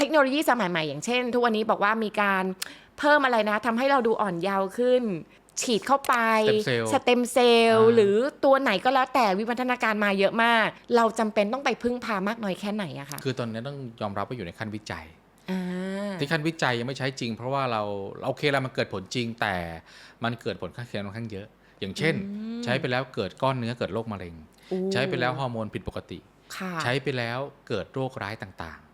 เทคโนโลยีสมัยใหม่อย่างเช่น ทุกวันนี้บอกว่ามีการเพิ่มอะไรนะทำให้เราดูอ่อนเยาว์ขึ้น ฉีดเข้าไป Stem cell สเต็มเซลล์อ่าหรือตัวไหนก็แล้วแต่วิวัฒนาการมาเยอะมาก เราจำเป็นต้องไปพึ่งพามากน้อยแค่ไหนอะคะคือตอนนี้ต้องยอมรับว่าอยู่ในขั้นวิจัยอ่าที่ขั้นวิจัยยังไม่ใช้จริง เพราะว่าเราโอเคแล้วมันเกิดผลจริง แต่มันเกิดผลข้างเคียงค่อนข้างเยอะ อย่างเช่น ใช้ไปแล้วเกิดก้อนเนื้อเกิดโรคมะเร็งโอ้ใช้ไปแล้วฮอร์โมนผิดปกติค่ะใช้ไปแล้วเกิดโรคร้ายต่างค่ะๆ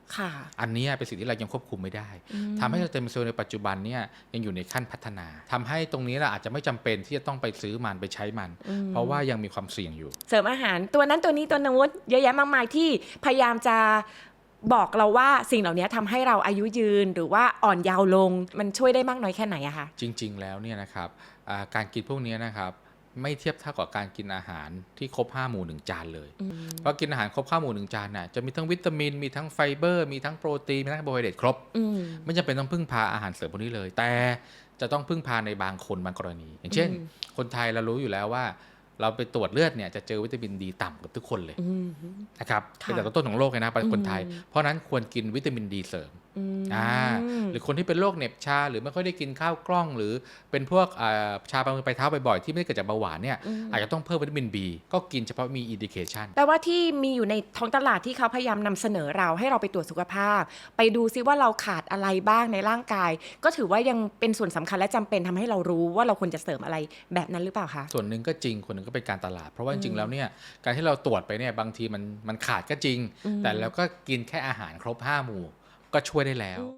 อันเนี้ยเป็นสิ่งที่เรายังควบคุมไม่ได้อืมทำให้สเต็มเซลล์ในปัจจุบันเนี่ยยังอยู่ในขั้นพัฒนาทำให้ตรงนี้เราอาจจะไม่จำเป็นที่จะต้องไปซื้อมันไปใช้มันอืมเพราะว่ายังมีความเสี่ยงอยู่ เสริมอาหารตัวนั้นตัวนี้ตัวนู้นเยอะแยะมากมายที่พยายามจะบอกเราว่าสิ่งเหล่านี้ทำให้เราอายุยืนหรือว่าอ่อนเยาว์ลงมันช่วยได้มากน้อยแค่ไหนอะคะจริง ๆ แล้วเนี่ยนะครับอ่าการกินพวกเนี้ยนะครับ ไม่เทียบเท่ากับการกินอาหารที่ครบ5หมู่1จานเลย เพราะกินอาหารครบ5หมู่1จานน่ะจะมีทั้งวิตามิน มีทั้งไฟเบอร์ มีทั้งโปรตีน มีทั้งคาร์โบไฮเดรตครบอืมไม่จำเป็นต้องพึ่งพาอาหารเสริมพวกนี้เลย แต่จะต้องพึ่งพาในบางคนบางกรณี อย่างเช่นอืมคนไทยเรารู้อยู่แล้วว่า เราไปตรวจเลือดเนี่ยจะเจอวิตามินดีต่ำกับทุกคนเลยอืมนะครับค่ะเป็นแต่ต้นๆของโลกเลยนะเป็นคนไทยอืมเพราะฉะนั้นควรกินวิตามินดีเสริม อืมอ่าหรือคนที่เป็นโรคเหน็บชา หรือไม่ค่อยได้กินข้าวกล้อง หรือเป็นพวกอ่าชาปลายมือปลายเท้าบ่อยๆที่ไม่ได้เกิดจากเบาหวานเนี่ยอืมอาจจะต้องเพิ่มวิตามิน B ก็กินเฉพาะมีอินดิเคชันแปลว่าที่มีอยู่ในท้องตลาดที่เขาพยายามนำเสนอเราให้เราไปตรวจสุขภาพ ไปดูซิว่าเราขาดอะไรบ้างในร่างกาย ก็ถือว่ายังเป็นส่วนสำคัญและจำเป็นทำให้เรารู้ว่าเราควรจะเสริมอะไรแบบนั้นหรือเปล่าคะส่วนหนึ่งก็จริงคนหนึ่งก็เป็นการตลาด เพราะว่าจริงๆแล้วเนี่ยการที่เราตรวจไปเนี่ยบางทีมันมันขาดก็จริงอืมแต่เราก็กินแค่อาหารครบห้าหมู่ ก็ช่วยได้แล้ว